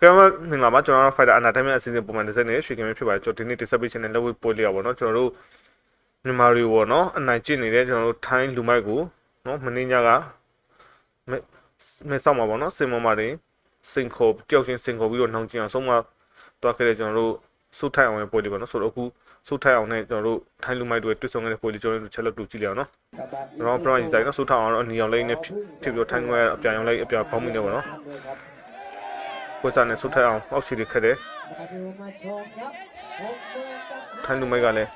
ကဲမမင်္ဂလာပါကျွန်တော်တို့ Fighter Entertainment အစီအစဉ်ပုံမှန်တစ်စက်နဲ့ရွှေကင်မဖြစ်ပါတယ်ကျွန်တော်ဒီနေ့ distribution နဲ့လက်ဝဲပွဲလေးရပါတော့ကျွန်တော်တို့မြန်မာတွေပေါ့နော်အနိုင်ကျင့်နေတဲ့ကျွန်တော်တို့ထိုင်းလူမိုက်ကိုနော်မင်းညကမဲမဲဆောက်မှာပေါ့နော်စင်မမတွေစင်ခေါ်တယောက်ချင်းစင်ခေါ်ပြီးတော့နှောင်းကျင်အောင်ဆုံးမတွားခဲ့တဲ့ကျွန်တော်တို့စုထိုက်အောင်ရဲ့ပွဲလေးပေါ့နော်ဆိုတော့အခုစုထိုက်အောင်နဲ့ကျွန်တော်တို့ထိုင်းလူမိုက်တွေတွေ့ဆုံခဲ့တဲ့ပွဲလေးကျွန်တော်တို့ချက်လက်တူကြည့်လိုက်အောင်နော်ကျွန်တော်ပရောကြီးဆိုင်နော်စုထိုက်အောင်တော့အနီအောင်လေးနဲ့ဖြစ်ပြီးတော့ထိုင်းငွေအပြာရောင်လေးအပြာပေါင်းမိနေပေါ့နော် ပွဲစားနဲ့ဆုထက်အောင်အောက်ရှိတွေခက်တယ်ထိုင်းလူမိုက်ကလည်း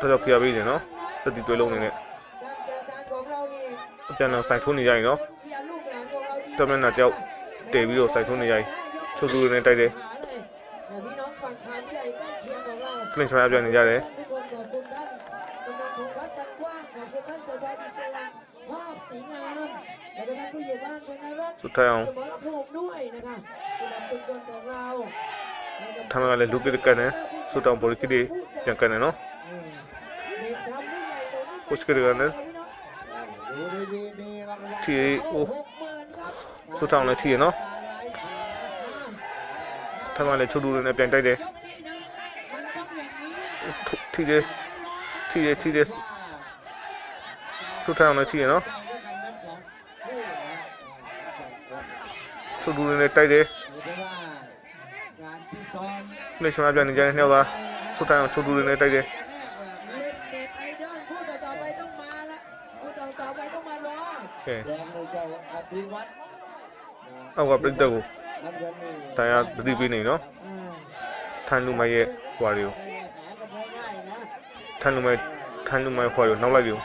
တော်တော်ဖျားပေးတယ်နော်တတိတွဲလုံးနေနဲ့အပြန်တော့စိုက်ထိုးနေရရင်နော်တမန်နာကြောက်တည်ပြီးတော့စိုက်ထိုးနေရရင်ချိုးစုတွေနဲ့တိုက်တယ်ကလင်ချောင်းရပြန်နေကြတယ် สุดท้ายเอาทำอะไรลูกกิกันนะสุดท้ายบอลกิดียังกันเนาะพุชกันนะทีโอ้สุดท้ายเลยทีเนาะทำอะไรชุดดูเลยนะเปลี่ยนใจเดทีเดทีเดทีเดสุดท้ายเลยทีเนาะ သူလူတွေနဲ့တိုက်တယ်နေရှင်မပြန်နေကြတဲ့နှစ်ယောက်ကဆုတိုင်းအောင်ချုပ်သူတွေနဲ့တိုက်တယ်ကဲအောက်ကပြစ်တက်ကိုတရားသတိပေးနေနော်ထန်လူမရဲ့ဟွာတွေကိုထန်လူမထန်လူမရဲ့ဟွာတွေကိုနောက်လိုက်ပြီး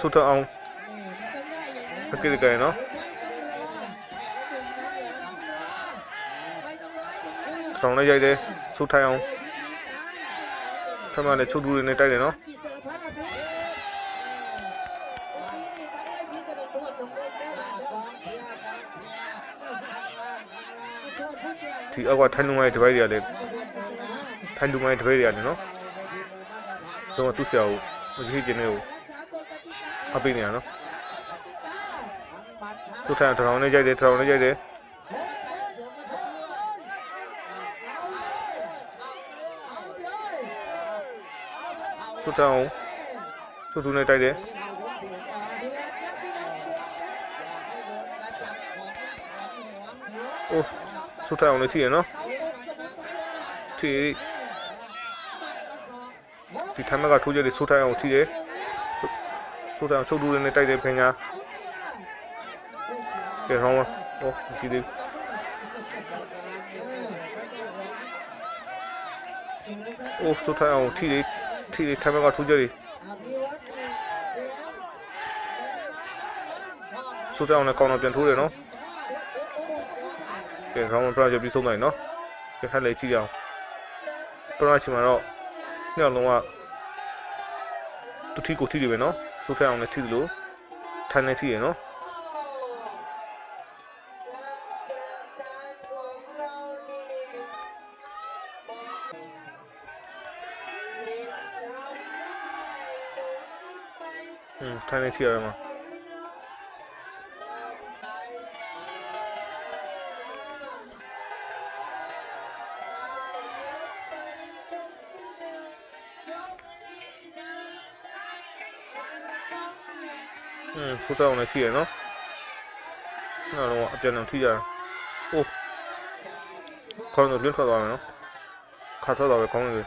ဆူထအောင်အကိရကဲနော်ဆောင်းလိုက်ရိုက်တယ်ဆူထိုင်အောင်ထမလည်းချုပ်တူတွေနဲ့တိုက်တယ်နော်ဒီအောက်ကထိုင်လုံရဲ့ဒီဘိုက်တွေကလည်းထိုင်လုံရဲ့ဒီဘိုက်တွေကလည်းနော်တော့သူ့ဆရာကိုမကြည့်ကျင်နေဘူး အပိနေရနော်သူထိုင်ထောင်နဲ့ရိုက်တယ်ထောင်နဲ့ရိုက်တယ်သူထိုင်အောင်သူ့သူနဲ့တိုက်တယ်အိုးသူထိုင်အောင်လည်းထိရနော်ထိဒီထိုင်မကထိုးကြတယ်သူထိုင်အောင်ထိတယ် သူထိုင်အောင်ချုပ်သူတွေနဲ့တိုက်တယ်ဖင်ညာကဲဟောင်းဟောဒီဒီအိုးသူထိုင်အောင်ထိတယ်ထိတယ်ထိုင်မကထိုးကြတယ်သူထိုင်အောင်လည်းကောင်းတော့ပြန်ထိုးတယ်နော်ကဲဟောင်းပရကြပြီးဆုံးနိုင်နော်ကဲထပ်လေးကြည့်အောင်ပရချီမှာတော့ညောင်လုံးကသူထီကိုထီတယ်ပဲနော် သူထိုင်အောင်လည်းထီတယ်လို့ထိုင်နေထီရနော်อืมထိုင်နေ Sutao, no te iba, no? No, no, no te iba. Oh, con los mil cagados, con el...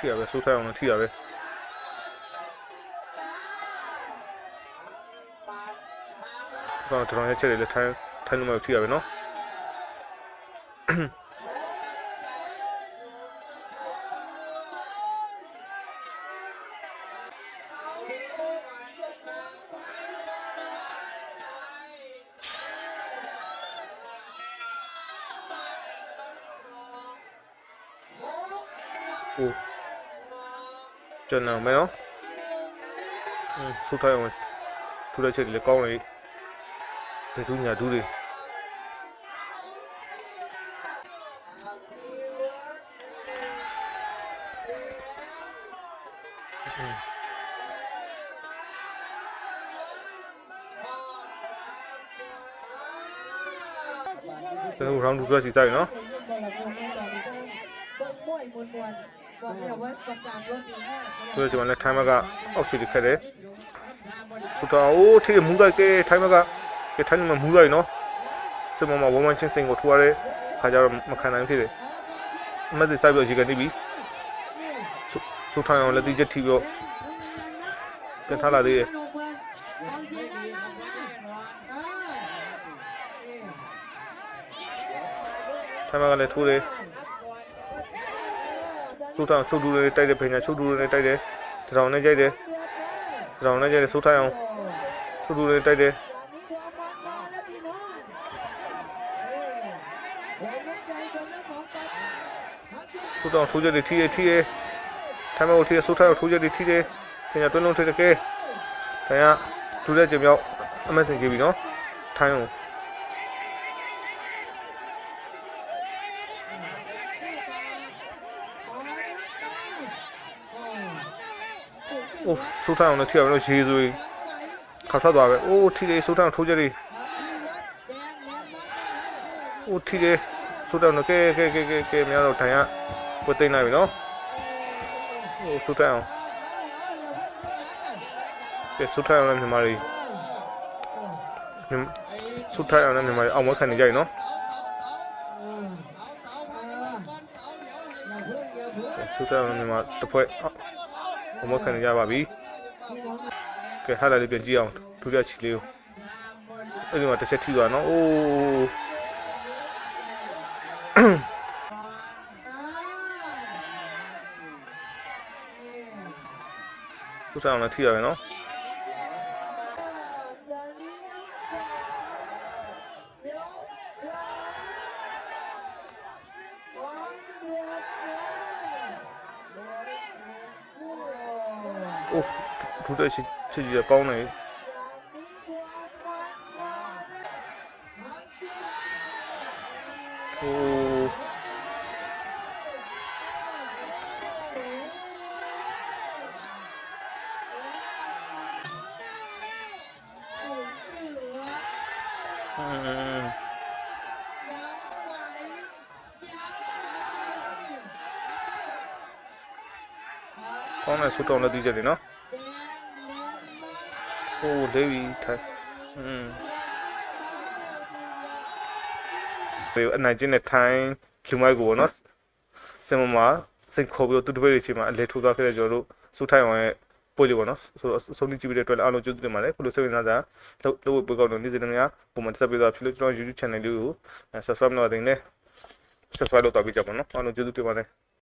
Te iba, sutao, no te iba. No, te lo han. စိုးထိုင်အောင်လို့ထိရပဲတော့တော်တော်ချက်တွေလည်းထိုင်ထိုင်လို့မထိရပဲเကျွန်တော် round 2ဆိုစီဆိုင်နော်ဆိုတော့ကျွန်တော်လည်းထိုင်းမကအောက်ခြေလေးခက်တယ်ဆူတောအိုးထိမူးလိုက်ကဲထိုင်းမကကဲထိုင်းမမူးလိုက်နော်စမမဝမ်ဝမ်ချင်းစင်ကိုထွားရဲခါကြတော့မခံနိုင်ဖြစ်တယ်အမက်စစ်ဆိုင်ပြီးရေကနေပြီဆူထိုင်းအောင်လက်တိချက်ထိပြီးတော့ပြန်ထားလာသေးတယ် ထိုင်းမကလည်းထိုးတယ်ဆူထိုင်းချုပ်တူလေးတိုက်တယ်ပညာချုပ်တူလေးတိုက်တယ်တရောင်နဲ့ကြိုက်တယ်တရောင်နဲ့ကြိုက်တယ်ဆူထိုင်းအောင်ချုပ်တူလေးတိုက်တယ်ဆူတောင်းထိုးချက်တွေထိရထိရထိုင်မကိုထိရဆူထိုင်းကိုထိုးချက်တွေထိတယ်ပညာတွင်းလုံးထိတယ်ကဲတိုင်ကဒူတဲ့ကြမြောက်အမက်စင်ကြည့်ပြီနော်ထိုင်းကို အိုးဆူထိုင်းအောင်လည်းထိရအောင်လို့ရေဆွေးခေါက်ထွက်သွားပဲအိုးထိတယ်ဆူထိုင်းကိုထိုးချက်တွေအိုးထိတယ်ဆူတောင်းကဲကဲကဲကဲကဲများတော့တိုင်ကပွတ်သိမ့်လိုက်ပြီနော်ဟိုဆူထိုင်းအောင်ကဲဆူထိုင်းအောင်လည်းမြန်မာတွေမြန်မာဆူထိုင်းအောင်လည်းမြန်မာတွေအောင်မခံနေကြပြီနော်ကဲဆူထိုင်းအောင်လည်းမြန်မာတစ်ဖွဲ့ အောင်မခံနေကြပါပြီကဲဟာလာလေးပြန်ကြည့်အောင်ဒုတိယချီလေးကိုအဲ့ဒီမှာတစ်ချက်ထိသွားနော်အိုးဆူထိုင်းအောင်လည်းထိရပြီနော် အိုးဒုတဲ့ချစ် ကောင်းနေဆူတောင်းလည်းတီးချက်နေနော်ဟိုဒေးဗီထိုင်อืมဒီအနိုင်ကျင်းတဲ့ထိုင်းလူမိုက်ကိုပေါ့နော်စင်မမှာစင်ခေါ်ပြီးတော့သူတပည့်တွေချင်းမှာအလဲထိုးသွားခဲ့တဲ့ကျွန်တော်တို့စူထိုင်အောင်ရဲ့ပို့လေးပေါ့နော်ဆိုတော့ဆုံးဖြတ်ကြည့်ပြီးတဲ့အတွက်လည်းအားလုံးကျေးဇူးတင်ပါတယ်ခုလိုစိတ်ဝင်စားစားလို့လို့ပို့ကောက်တော့နေ့စဉ်တည်းများပုံမှန်တက်ပေးသွားဖြစ်လို့ကျွန်တော် YouTube channel လေးကို subscribe လုပ်နေတယ် subscribe လုပ်တော့ပြကြပါနော်အားလုံးကျေးဇူးတင်ပါတယ်